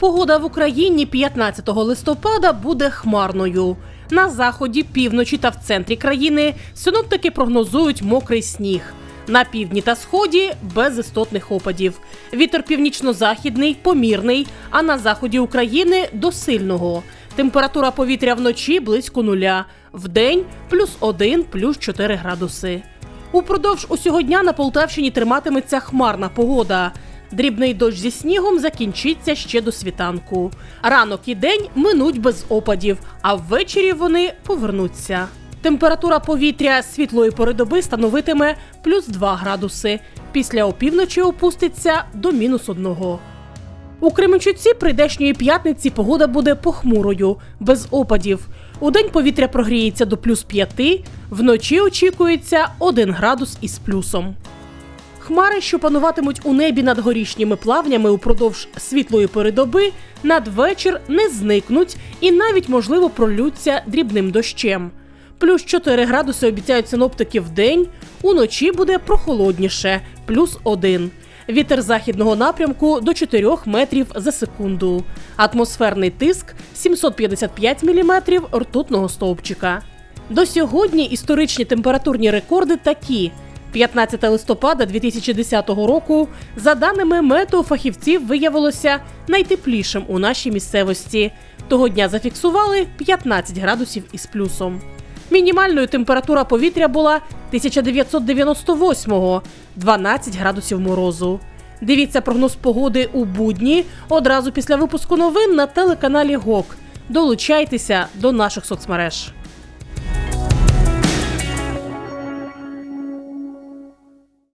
Погода в Україні 15 листопада буде хмарною. На заході, півночі та в центрі країни синоптики прогнозують мокрий сніг. На півдні та сході без істотних опадів. Вітер північно-західний, помірний, а на заході України до сильного. Температура повітря вночі близько нуля, вдень плюс 1, плюс 4 градуси. Упродовж усього дня на Полтавщині триматиметься хмарна погода. Дрібний дощ зі снігом закінчиться ще до світанку. Ранок і день минуть без опадів, а ввечері вони повернуться. Температура повітря світлої пори доби становитиме плюс 2 градуси. Після опівночі опуститься до мінус одного. У Кременчуці прийдешньої п'ятниці погода буде похмурою, без опадів. Удень повітря прогріється до плюс 5, вночі очікується 1 градус із плюсом. Хмари, що пануватимуть у небі над горішніми плавнями упродовж світлої передоби, надвечір не зникнуть і навіть, можливо, пролються дрібним дощем. Плюс 4 градуси обіцяють синоптики в день, уночі буде прохолодніше, плюс 1. Вітер західного напрямку до 4 метрів за секунду. Атмосферний тиск 755 міліметрів ртутного стовпчика. До сьогодні історичні температурні рекорди такі: 15 листопада 2010 року, за даними метеофахівців, виявилося найтеплішим у нашій місцевості. Того дня зафіксували 15 градусів із плюсом. Мінімальною температура повітря була 1998-го – 12 градусів морозу. Дивіться прогноз погоди у будні одразу після випуску новин на телеканалі ГОК. Долучайтеся до наших соцмереж.